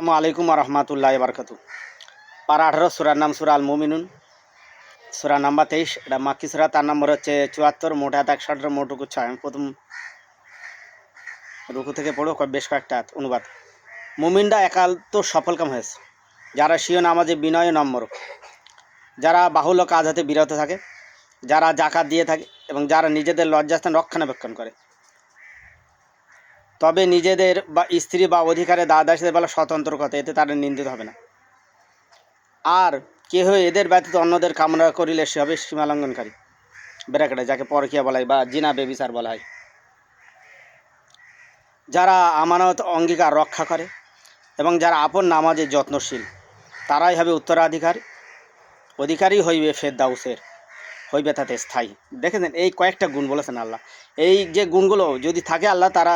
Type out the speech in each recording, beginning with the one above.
আসসালামু আলাইকুম রহমতুল্লাহ বারকাতু পারা আঠারো, সুরার নাম সুরা আল মুমিনুন সুরা নাম্বার তেইশ, এটা মাক্কি সুরা, তার নম্বর হচ্ছে চুয়াত্তর, মোট হাত একশো আঠারো, মোট রুকু ছয়। আমি প্রথম রুকু থেকে পড়ো বেশ কয়েকটা অনুবাদ। মুমিনরা একান্ত সফলকাম হয়েছে। যারা সিও নামাজে বিনয় নম্বর। যারা বাহুল্য কাজ হাতে বিরত থাকে, যারা জাকাত দিয়ে থাকে, এবং যারা নিজেদের লজ্জাস্থান রক্ষণাবেক্ষণ করে। তবে নিজেদের বা স্ত্রী বা অধিকারে দাদাসীদের বেলা স্বতন্ত্র কথা, এতে তারা নিন্দিত হবে না। আর কেহ এদের ব্যতীত অন্যদের কামনা করিলে সে হবে সীমালঙ্ঘনকারী। ব্র্যাকেটে যাকে পরকিয়া বলা হয় বা জিনা বেবিচার বলা হয়। যারা আমানত, অঙ্গীকার রক্ষা করে এবং যারা আপন নামাজে যত্নশীল, তারাই হবে উত্তরাধিকার। অধিকারী হইবে ফেরদাউসের, হইবে তাতে স্থায়ী। দেখেছেন, এই কয়েকটা গুণ বলেছেন আল্লাহ। এই যে গুণগুলো যদি থাকে আল্লাহ, তারা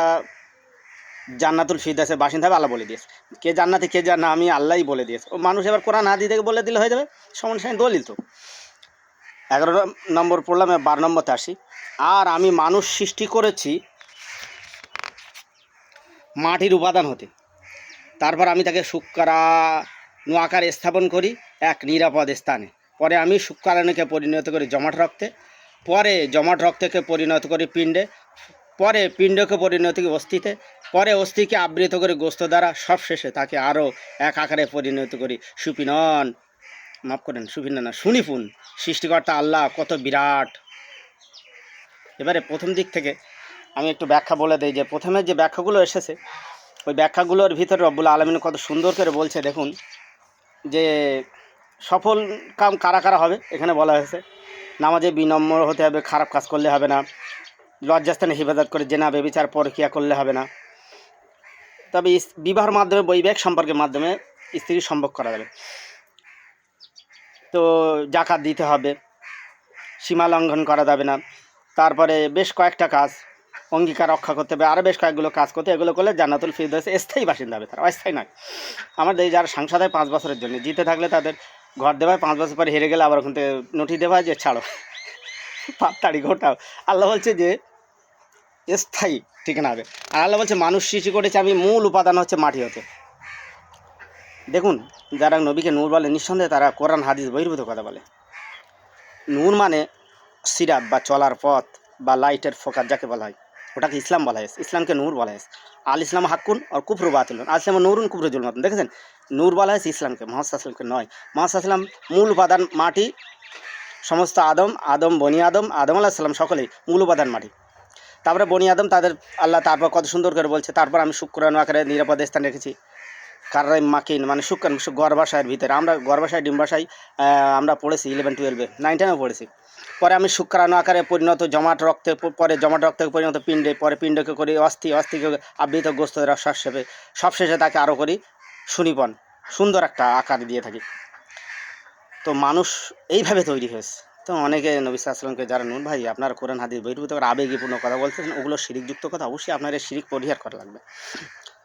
জান্নাতুল ফিরদাসের বাসিন্দা হবে, আল্লাহ বলে দিয়েছে। কে জান্নাতে, কে জান্না আমি আল্লাহই বলে দিয়েছে। ও মানুষ এবার কোরআন হাদি থেকে বলে দিলে হয়ে যাবে সমান দলিল তো। এগারো নম্বর পড়লাম বারো নম্বরতে আসি। আর আমি মানুষ সৃষ্টি করেছি মাটির উপাদান হতে। তারপর আমি তাকে শুক্কারা আকার স্থাপন করি এক নিরাপদ স্থানে। পরে আমি শুক্রাণুকে পরিণত করি জমাট রক্তে, পরে জমাট রক্তকে পরিণত করি পিণ্ডে, পরে পিণ্ডকে পরিণত করি অস্থিতে পরে অস্থিকে আবৃত করে গোস্ত দ্বারা সবশেষে তাকে আরও এক আকারে পরিণত করি। সুপিনন মাফ করেন সুপিন না সুনিপুন সৃষ্টিকর্তা আল্লাহ, কত বিরাট। এবারে প্রথম দিক থেকে আমি একটু ব্যাখ্যা বলে দিই যে প্রথমে যে ব্যাখ্যাগুলো এসেছে, ওই ব্যাখ্যাগুলোর ভিতরে রব্বুল আলমিন কত সুন্দর করে বলছে, দেখুন, যে সফল কাম কারা কারা হবে, এখানে বলা হয়েছে। নামাজে বিনম্র হতে হবে, খারাপ কাজ করলে হবে না। লজ্জাস্থানে হেফাজত করে জেনা, বেবিচার, পরকিয়া করলে হবে না। তবে বিবাহের মাধ্যমে, বৈবাহিক সম্পর্কের মাধ্যমে স্ত্রীর সম্ভব করা যাবে। তো জাকাত দিতে হবে, সীমা লঙ্ঘন করা যাবে না। তারপরে বেশ কয়েকটা কাজ, অঙ্গীকার রক্ষা করতে হবে আরও বেশ কয়েকগুলো কাজ করতে এগুলো করলে জান্নাতুল ফিরদৌসে স্থায়ী বাসিন্দা হবে তারা, অস্থায়ী নয়। আমাদের যারা সাংসদ হয় পাঁচ বছরের জন্য, জিতে থাকলে তাদের ঘর দেওয়া পাঁচ বছর পরে হেরে গেলে আবার ওখান থেকে নোটিশ দেওয়া হয় যে, ছাড়ো পাত্তাড়ি ঘটাও। আল্লাহ বলছে যে স্থায়ী ঠিকানা হবে আর আল্লাহ বলছে, মানুষ সৃষ্টি করেছে আমি, মূল উপাদান হচ্ছে মাটি হতে। দেখুন, যারা নবীকে নূর বলে, নিঃসন্দেহে তারা কোরআন, হাদিস বহির্ভূত কথা বলে। নূর মানে সিরাত বা চলার পথ বা লাইটের ফোকাস, যাকে বলা হয়। ওটাকে ইসলাম বলা হয়েছে ইসলামকে নূর বলা হয়েছে আল ইসলাম হাক্কুন আর কুফরু বাতিল আল ইসলাম নূরুন কুফরু জুলমাতুন। দেখেছেন? নূর বলা হয়েছে ইসলামকে মোহাম্মদ আসলামকে নয়। মোহাম্মদ আসলাম মূল উপাদান মাটি, সমস্ত আদম আদম বনি আদম আদম আলাহ সাল্লাম সকলেই মূল উপাদান মাটি। তারপরে বনি আদম তাদের আল্লাহ তারপর কত সুন্দর করে বলছে, তারপর আমি শুক্রাণু আকারে নিরাপদ স্থান রেখেছি। কারাই মাকিন মানে শুক্রাণু গর্ভাশয়ের ভিতরে। আমরা গর্ভাশয় ডিম্বাশয় আমরা পড়েছি ইলেভেন টুয়েলভে নাইন টেনেও পড়েছি। পরে আমি শুক্রাণু আকারে পরিণত জমাট রক্তে, পরে জমাট রক্তে পরিণত পিণ্ডে, পরে পিণ্ডকে করি অস্থি, অস্থিকে আবৃত গোস্ত শ্বাসেপে সবশেষে তাকে আরও করি সুনিপন। সুন্দর একটা আকার দিয়ে থাকি। তো মানুষ এইভাবে তৈরি হয়েছে। তো অনেকে নবী আসলামকে যারা, নুন ভাই, আপনার কোরআন, হাদিস বহির্ভূত করে আবেগীপূর্ণ কথা বলতেছেন ওগুলো শিরিকযুক্ত কথা, অবশ্যই আপনার এই শিরিক পরিহার করা লাগবে।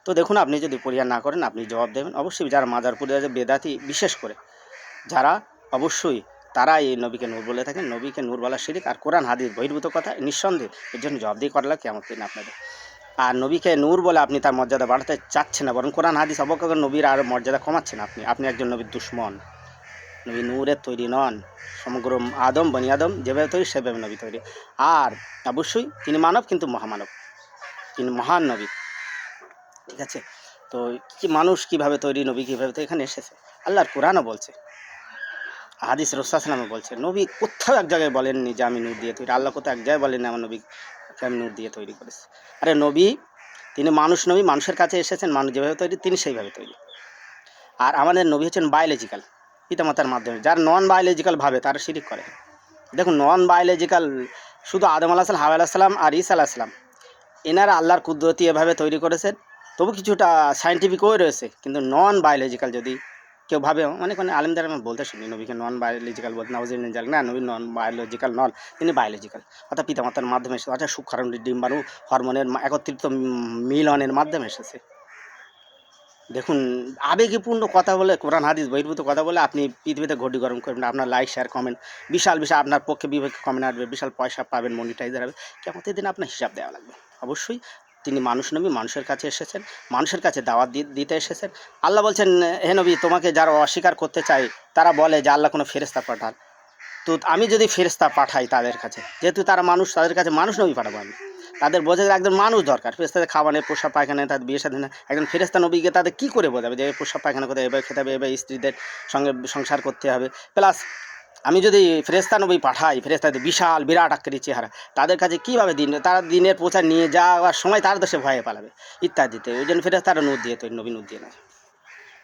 তো দেখুন, আপনি যদি পরিহার না করেন, আপনি জবাব দেবেন। অবশ্যই যারা মাজার পরিহার বেদাতি বিশেষ করে, যারা অবশ্যই তারা এই নবীকে নূর বলে থাকেন। নবীকে নূর বলা শিরিক আর কোরআন, হাদিস, বহির্ভূত কথা, নিঃসন্দেহে এর জন্য জবাব দিয়ে করা লাগে কেমন দিন আপনাদের। আর নবীকে নূর বলে আপনি তার মর্যাদা বাড়াতে চাচ্ছেন না, বরং কোরআন, হাদিস অবজ্ঞা নবীর আর মর্যাদা কমাচ্ছেন আপনি। আপনি একজন নবীর দুশ্মন। নবী নূরের তৈরি নন। সমগ্র আদম, বনি আদম যেভাবে তৈরি, সেভাবে নবী তৈরি। আর অবশ্যই তিনি মানব, কিন্তু মহামানব। তিনি মহান নবী। ঠিক আছে? তো কি মানুষ কীভাবে তৈরি, নবী কীভাবে তো এখানে এসেছে। আল্লাহর কোরআনও বলছে। হাদিস রসালামে বলছে, নবী কোথাও এক জায়গায় বলেননি যে আমি নূর দিয়ে তৈরি। আল্লাহ কোথাও এক জায়গায় বলেননি আমার নবীকে আমি নূর দিয়ে তৈরি করেছি। আরে নবী, তিনি মানুষ নবী, মানুষের কাছে এসেছেন, মানুষ যেভাবে তৈরি, তিনি সেইভাবে তৈরি। আর আমাদের নবী হচ্ছেন বায়োলজিক্যাল পিতামাতার মাধ্যমে। যারা নন বায়োলজিক্যাল ভাবে তারা শিরিক করে। দেখুন নন বায়োলজিক্যাল শুধু আদম আলাহ সাল্লাম হাওয়া আলাহিসাল্লাম আর ইসা আলাহিসাল্লাম এনারা আল্লাহর কুদরতি এভাবে তৈরি করেছেন। তবু কিছুটা সায়েন্টিফিকও রয়েছে, কিন্তু নন বায়োলজিক্যাল যদি কেউ ভাবে, অনেক অনেক আলেমদের আমি বলতে শুনি, নবীকে নন বায়োলজিক্যাল বলতে নওয়াজিন না, নবী নন বায়োলজিক্যাল নন, তিনি বায়োলজিক্যাল অর্থাৎ পিতামাতার মাধ্যমে এসেছে, অর্থাৎ সুক্ষারণ ডিম্বাণু, হরমোনের একত্রিত মিলনের মাধ্যমে এসেছে। দেখুন, আবেগীপূর্ণ কথা বলে কোরআন, হাদিস বহির্ভূত কথা বলে আপনি পৃথিবীতে ঘটি গরম করবেন আপনার লাইক শেয়ার কমেন্ট বিশাল বিশাল আপনার পক্ষে বিপক্ষে কমেন্ট আসবে, বিশাল পয়সা পাবেন মনিটাইজার হবে। কেমন দিন আপনার হিসাব দেওয়া লাগবে। অবশ্যই তিনি মানুষ নবী, মানুষের কাছে এসেছেন, মানুষের কাছে দাওয়াত দিতে এসেছেন। আল্লাহ বলছেন, হে নবী, তোমাকে যারা অস্বীকার করতে চায়, তারা বলে যে আল্লাহ কোনো ফেরেস্তা পাঠান। তো আমি যদি ফেরেস্তা পাঠাই তাদের কাছে, যেহেতু তারা মানুষ, তাদের কাছে মানুষ নবী পাঠাবো আমি। তাদের বোঝা যায় একজন মানুষ দরকার। ফেরেস্তাদের খাওয়ানোর পোশাক পায়খানা তাদের বিয়ে সাথে একজন ফেরেস্তা নবীকে তাদের কী করে বোঝাবে যে পোশাক পায়খানা করতে এবার খেতে হবে এবার স্ত্রীদের সঙ্গে সংসার করতে হবে? প্লাস আমি যদি ফেরেস্তা নবী পাঠাই ফেরেস্তাদের বিশাল, বিরাট আকৃতির চেহারা, তাদের কাছে কীভাবে দিন, তারা দিনের প্রচার নিয়ে যাওয়ার সময় তার দেশে ভয়ে পালাবে? ইত্যাদিতে। ওই জন্য ফেরেস্তারা নদ দিয়ে তো নবী নূর দিয়ে না